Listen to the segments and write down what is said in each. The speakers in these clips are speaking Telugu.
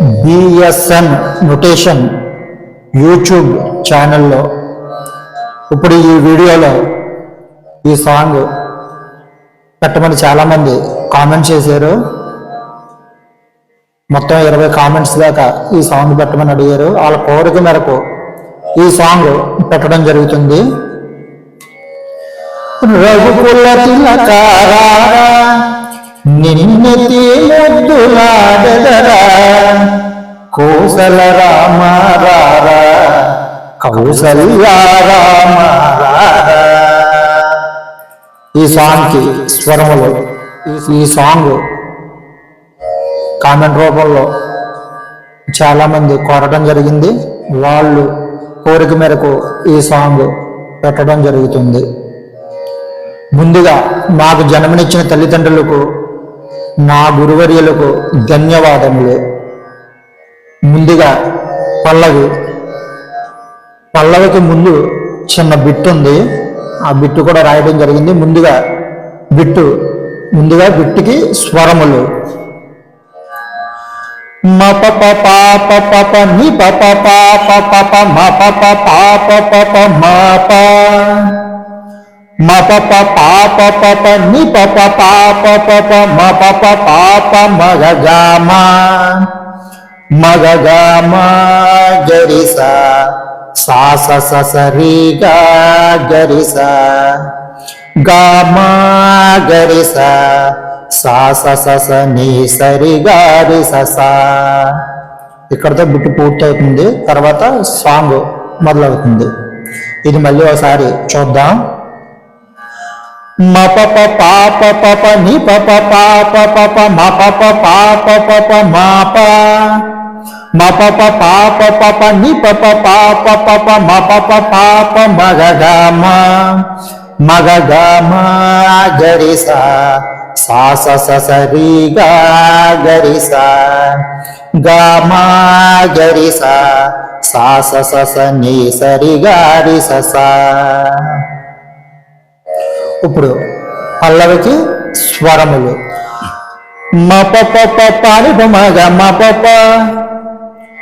బిఎస్ఎన్ నొటేషన్ యూట్యూబ్ ఛానల్లో ఇప్పుడు ఈ వీడియోలో ఈ సాంగ్ పెట్టమని చాలామంది కామెంట్ చేశారు. మొత్తం ఇరవై కామెంట్స్ దాకా ఈ సాంగ్ పెట్టమని అడిగారు. వాళ్ళ కోరిక మేరకు ఈ సాంగ్ పెట్టడం జరుగుతుంది. రఘుకుల తిలకారా నిన్నెతి కోసల రామ రారా కౌసల్య రామ రారా. ఈ సాంగ్కి స్వరములు ఈ సాంగ్ కామెంట్ రూపంలో చాలామంది కోరడం జరిగింది. వాళ్ళు కోరిక మేరకు ఈ సాంగ్ పెట్టడం జరుగుతుంది. ముందుగా నాకు జన్మనిచ్చిన తల్లిదండ్రులకు నా గురువర్యులకు ధన్యవాదములు. ముందుగా పల్లవి పల్లవికి ముందు చిన్న బిట్టు ఉంది ఆ బిట్టు కూడా రాయడం జరిగింది ముందుగా బిట్టు ముందుగా బిట్టుకి స్వరములు మ ప ప ప ప ప ప ని ప ప ప ప ప ప మ ప ప ప ప ప ప మ ప మ ప ప ప ప ప ప ని ప ప ప ప ప ప మ ప ప ప ప మ గ గ మ మగగా మా గరిస సాస గరి గా సా స స గరిస సాస గ నీ సా స స స సరి గారి ససా ఇక్కడతో బిట్టు పూర్తవుతుంది తర్వాత సాంగ్ మొదలవుతుంది ఇది మళ్ళీ ఒకసారి చూద్దాం మ పాప పప నిప పాప ప ప పాప పప మాప ప మ ప ప ప ప ప ప మ ప మ ప ప ప ప ప ప ని ప ప ప ప ప ప ప ప ప ప గరి స సా స స స రి గ గరి స గ మ గరి స సా స స స ని సరి గారి స. స ఇప్పుడు పల్లవికి స్వరములు. మ ప ప ప పాని ప గ మ ప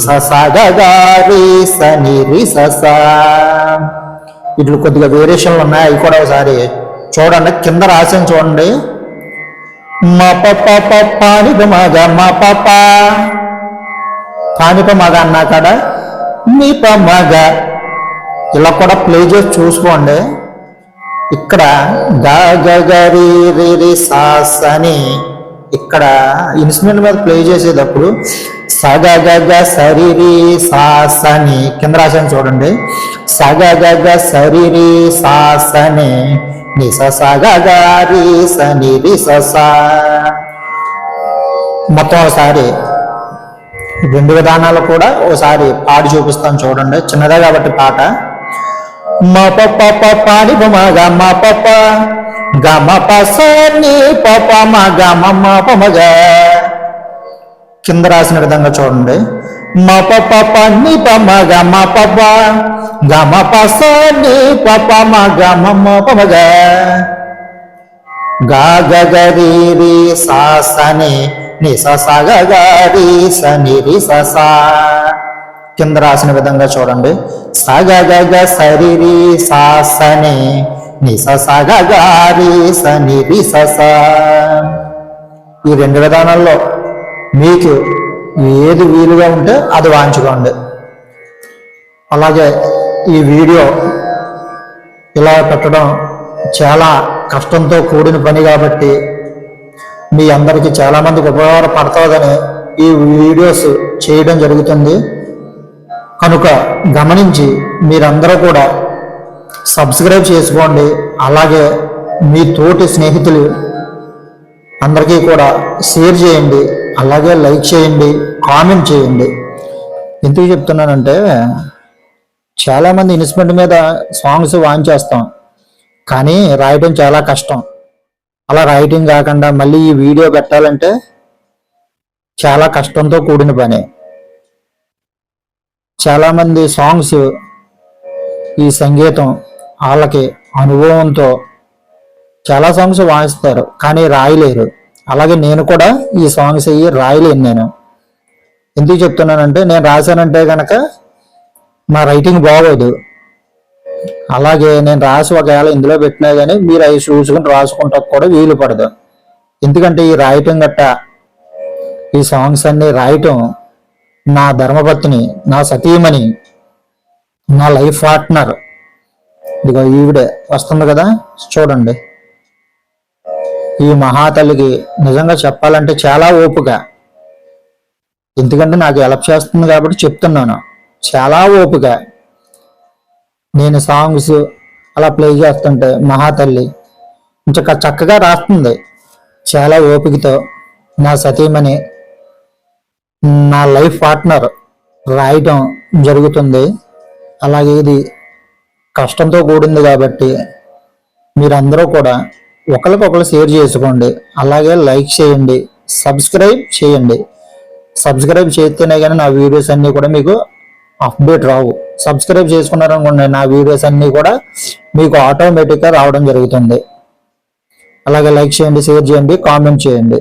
సా స ని సా ని ఇట్లు కొద్దిగా వేరియేషన్లు ఉన్నాయి. అవి కూడా ఒకసారి చూడండి. కింద రాసిన చూడండి. మ ప ప ప మగ మ ప మగ అన్నా కాడ? నీ ప మగ ఇలా కూడా ప్లే చేసి చూసుకోండి. ఇక్కడ గ గ రి రి అని ఇక్కడ ఇన్స్ట్రుమెంట్ మీద ప్లే చేసేటప్పుడు సగగగ సరిరి సాసని. కింద రాశాను చూడండి. సగగగ సరిరి సాసని. సరి రి సా ని స రి స మొత్తం ఒకసారి రెండు విధానాలు కూడా ఒకసారి పాడి చూపిస్తాను చూడండి. చిన్నదే కాబట్టి పాట. మా పప్ప ప పాడి ప మా గ గమ ప సని గ మా ప మా ని కింద రాసిన విధంగా చూడండి. మప ప ప ని ప మ గ మ ప ప. గ మ ప స ని ప ప మ గ మ మ ప మ గ. గ గ గ రి రి సా స ని ని స స గ గ రి స ని రి స స. కింద రాసిన విధంగా చూడండి. స గ గ గ స రి రి సా స ని ని స స గ గ రి స ని రి స స. ఈ రెండు విధానాల్లో మీకు ఏది వీలుగా ఉంటే అది వాంచుకోండి అలాగే ఈ వీడియో ఇలా పెట్టడం చాలా కష్టంతో కూడిన పని కాబట్టి మీ అందరికీ చాలామందికి ఉపయోగపడుతుందని ఈ వీడియోస్ చేయడం జరుగుతుంది. కనుక గమనించి మీరందరూ కూడా సబ్స్క్రైబ్ చేసుకోండి. అలాగే మీ తోటి స్నేహితులు అందరికీ కూడా షేర్ చేయండి. అలాగే లైక్ చేయండి కామెంట్ చేయండి. ఎందుకు చెప్తున్నానంటే చాలామంది ఇన్స్ట్రుమెంట్ మీద సాంగ్స్ వాన్ చేస్తాం కానీ రాయటం చాలా కష్టం. అలా రైటింగ్ కాకుండా మళ్ళీ ఈ వీడియో పెట్టాలంటే చాలా కష్టంతో కూడిన పని. చాలామంది సాంగ్స్ ఈ సంగీతం వాళ్ళకి అనుభవంతో చాలా సాంగ్స్ వాయిస్తారు కానీ రాయలేరు. అలాగే నేను కూడా ఈ సాంగ్స్ అయ్యి రాయలేను నేను. ఎందుకు చెప్తున్నానంటే నేను రాశానంటే కనుక నా రైటింగ్ బాగోదు. అలాగే నేను రాసి ఒకవేళ ఇందులో పెట్టినా కానీ మీరు అవి చూసుకుని రాసుకుంటా కూడా వీలు పడదు. ఎందుకంటే ఈ రాయటం గట్ట ఈ సాంగ్స్ అన్ని రాయటం నా ధర్మపత్ని నా సతీమణి నా లైఫ్ పార్ట్నర్ ఇదిగో ఈవిడే వస్తుంది కదా? చూడండి. ఈ మహాతల్లికి నిజంగా చెప్పాలంటే చాలా ఓపిక. ఎందుకంటే నాకు హెల్ప్ చేస్తుంది కాబట్టి చెప్తున్నాను. చాలా ఓపిక. నేను సాంగ్స్ అలా ప్లే చేస్తుంటే మహాతల్లి ఇంకా చక్కగా రాస్తుంది. చాలా ఓపికతో నా సతీమణి నా లైఫ్ పార్ట్నర్ రాయటం జరుగుతుంది. అలాగే ఇది కష్టంతో కూడింది కాబట్టి మీరందరూ కూడా ఒకరికొకరు షేర్ చేసుకోండి. అలాగే లైక్ చేయండి. సబ్స్క్రైబ్ చేయండి. సబ్స్క్రైబ్ చేస్తేనే కానీ నా వీడియోస్ అన్నీ కూడా మీకు అప్డేట్ రావు. సబ్స్క్రైబ్ చేసుకున్నారనుకోండి నా వీడియోస్ అన్నీ కూడా మీకు ఆటోమేటిక్గా రావడం జరుగుతుంది. అలాగే లైక్ చేయండి షేర్ చేయండి కామెంట్ చేయండి.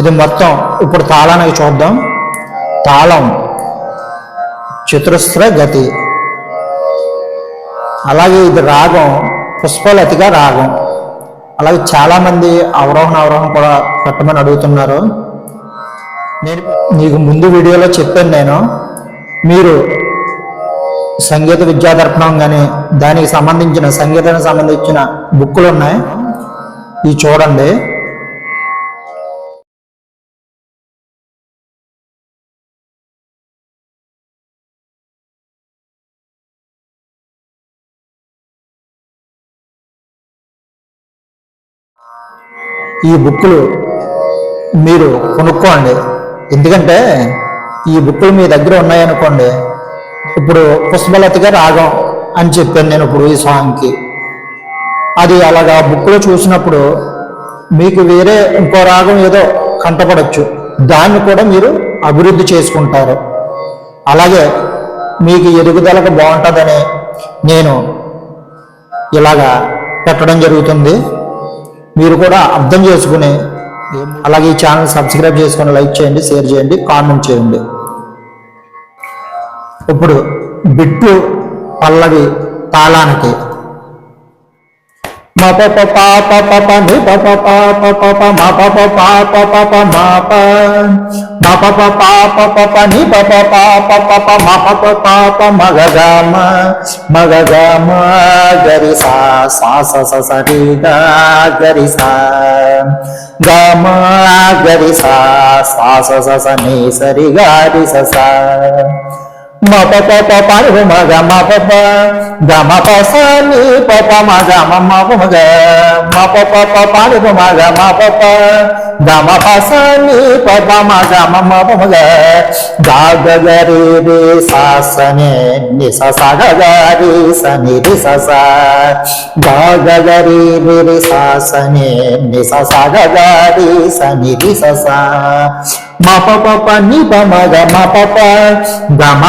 ఇది మొత్తం ఇప్పుడు తాళానికి చూద్దాం. తాళం చతురస్ర గతి. అలాగే ఇది రాగం పుష్పలతిగా రాగం. అలాగే చాలామంది అవరోహణ అవరోహణ కూడా పెట్టమని అడుగుతున్నారు. నేను నీకు ముందు వీడియోలో చెప్పాను నేను. మీరు సంగీత విద్యా దర్పణం కానీ దానికి సంబంధించిన సంగీతానికి సంబంధించిన బుక్కులు ఉన్నాయి. ఇవి చూడండి. ఈ బుక్కులు మీరు కొనుక్కోండి. ఎందుకంటే ఈ బుక్కులు మీ దగ్గర ఉన్నాయనుకోండి ఇప్పుడు పుష్పలతగా రాగం అని చెప్పాను నేను ఇప్పుడు ఈ సాంగ్కి. అది అలాగా బుక్లో చూసినప్పుడు మీకు వేరే ఇంకో రాగం ఏదో కంటపడచ్చు. దాన్ని కూడా మీరు అభివృద్ధి చేసుకుంటారు. అలాగే మీకు ఎదుగుదలకు బాగుంటుందని నేను ఇలాగా పెట్టడం జరుగుతుంది. మీరు కూడా అర్థం చేసుకుని అలాగే ఈ ఛానల్ సబ్స్క్రైబ్ చేసుకొని లైక్ చేయండి షేర్ చేయండి కామెంట్ చేయండి. ఇప్పుడు బిట్టు పల్లవి తాళానికి మా ప ప ప ప ని ప ప ప మా ప ప ప మా ప మా ప ప ప ని మా మగ గ మ మగ గ మ గరి సా సా స స స రి గ గరి సా గ మ గరి సా సా స స స ని గ రి స మ ప ప ప ప ని మ గ మ ప ప గ మ ప స ని ప ప మ గ మ మ ప మ గ మ ప ప ప ప ని మ గ మ ప ప గ మ ప స ని ప ప మ గ మ మ ప మ గ గ గ గ రి రి స స ని ని స స గ గ రి స ని రి స స గ గ గ రి రి రి స స ని ని స స గ గ రి స ని రి స స మా పాప ప ప మా పాప. గమ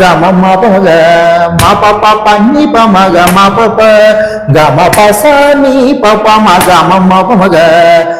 గ మ ప మగ గ మ ప స ని ప ప మ గ మ మ ప మ గ మ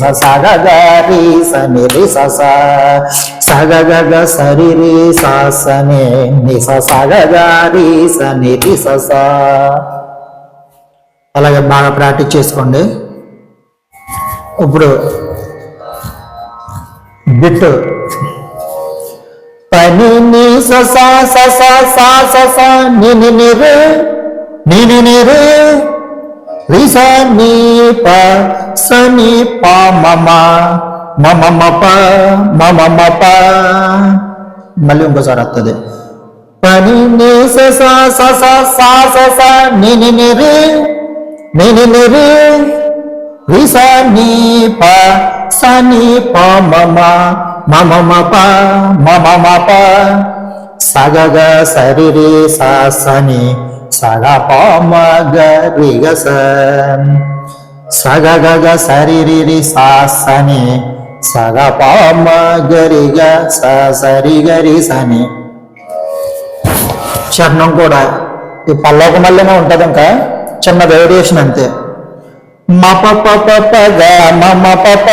స గ గ రి స ని రి స స. రి ని స రి స అలాగే బాగా ప్రాక్టీస్ చేసుకోండి. ఇప్పుడు బిట్ పని నీ స సా స సా సా స ని ని ని ని ని ని రే రి స ని ప స ని ప మ మ మ మ మ ప మ మ మ ప మళ్ళీ ఇంకోసారి వస్తుంది పని ని స స స స సా స స ని ని ని రే ని ని ని రే రి స ని ప స ని ప మ మ మ మ మ ప మ మ మ ప స గ గ స రి రి స స ని సగ పామ మ గ రి గ స స గ గ రి రి రి స స గ ప స గ రి చరణం కూడా ఈ పల్లోక మళ్ళీనే ఉంటుంది ఇంకా. చిన్న వేరియేషన్ అంతే. మ ప ప ప ప గ మ మ ప ప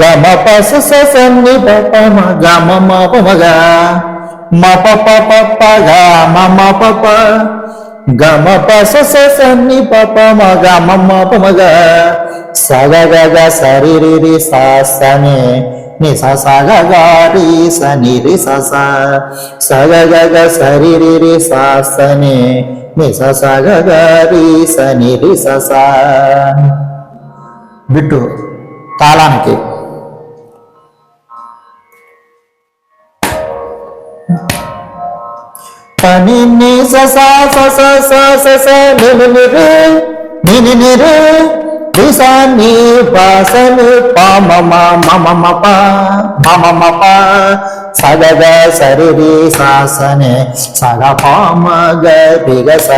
గ. మ ప స స స ని ప ప మ గ మ మ ప మ గ మ ప ప ప ప గ మ మ ప ప గ మ ప స స స ని ప ప మ గ మ మ ప మ గ స గ గ గ స రి రి రి స స ని ని స స గ గ పని ని స స స స స స స ని ని ని రు ని ని ని రు రి స ని ప స ని ప మ మ మ మ మ ప మ మ మ ప స గ గ స రి రి స స ని స గ ప మ గ రి గ స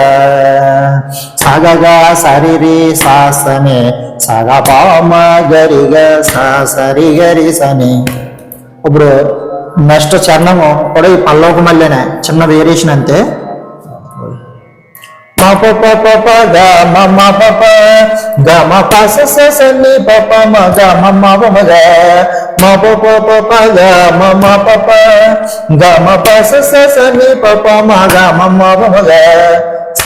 స గ గ స రి రి స స ని స గ ప మ గ రి గ స స రి గ రి స ని. ఇప్పుడు నెక్స్ట్ చరణము కూడా ఈ పల్లవకు మళ్ళీనే చిన్న వేరియేషన్ అంతే మా ప ప గ మ మ గ మ ప స స స ని ప ప మ గ మ మ మ గ మ ప ప ప ప గ మ మ ప ప గ మ ప స స స ని ప ప మ గ మ మ మ గ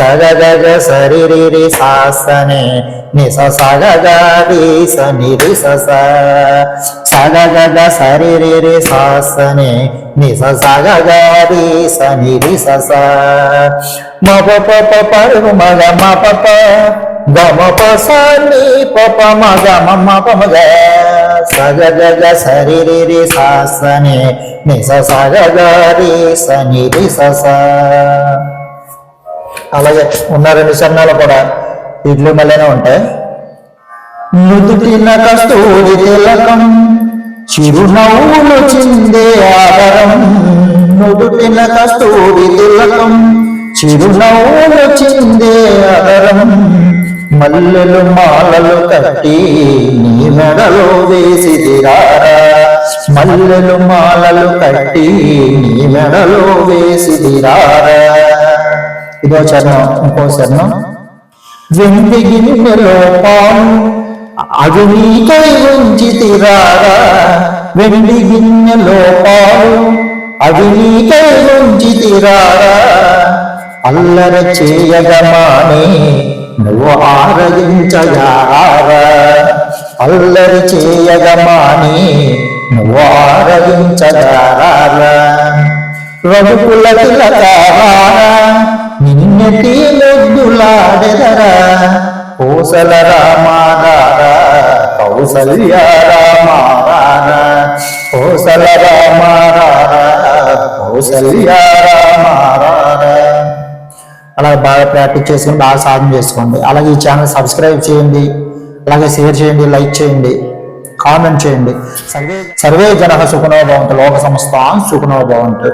సగ గ సరి రి సాసనే రి స స ని సగ స. స రి స ని రి స స స. గ గ గ స రి రి రి స స ని ని స స రి స ని రి స స మ ప ప ప ప రి మ ప ప గ మ ప స ని ప ప మ గ మ మ ప మ గ స గ గ రి రి రి ని ని స స రి స. అలాగే ఉన్న రెండు సన్నాలు కూడా ఇడ్లు మళ్ళీనే ఉంటాయి నుదుటిన కస్తూరి తిలకం చిరునవ్వులు చిందే ఆదరం. నుదుటిన కస్తూరి తిలకం చిరునవ్వులు చిందే ఆదరం. మల్లెలు మాలలు కట్టి నీ మెడలో వేసి దిరారా మల్లెలు మాలలు కట్టి నీ మెడలో వేసి దిరారా ఇదో చరణం ఇంకో చరణం. వెండి గిన్నెలో పాలు అవి నీకై ఉంచి తిరారా వెండి గిన్నె లోపాలు అవి నీకై ఉంచి తిరారా అల్లర చేయగమాని నువ్వు ఆరగించయారా అల్లరి చేయగమాని నువ్వు ఆరగించగారా రఘుకుల తిలకారా నిన్నటి లొద్దులాడెదరా? కోసల రామారా కౌసల్య రామారారా కోసల రామారా కౌసల్య అలాగే అలా బాగా ప్రాక్టీస్ చేసుకుని బాగా సాధన చేసుకోండి. అలాగే ఈ ఛానల్ సబ్స్క్రైబ్ చేయండి. అలాగే షేర్ చేయండి లైక్ చేయండి కామెంట్ చేయండి. సర్వే సర్వే జన సుఖనో భవంతు లోక సంస్థ సుఖనో భవంతు.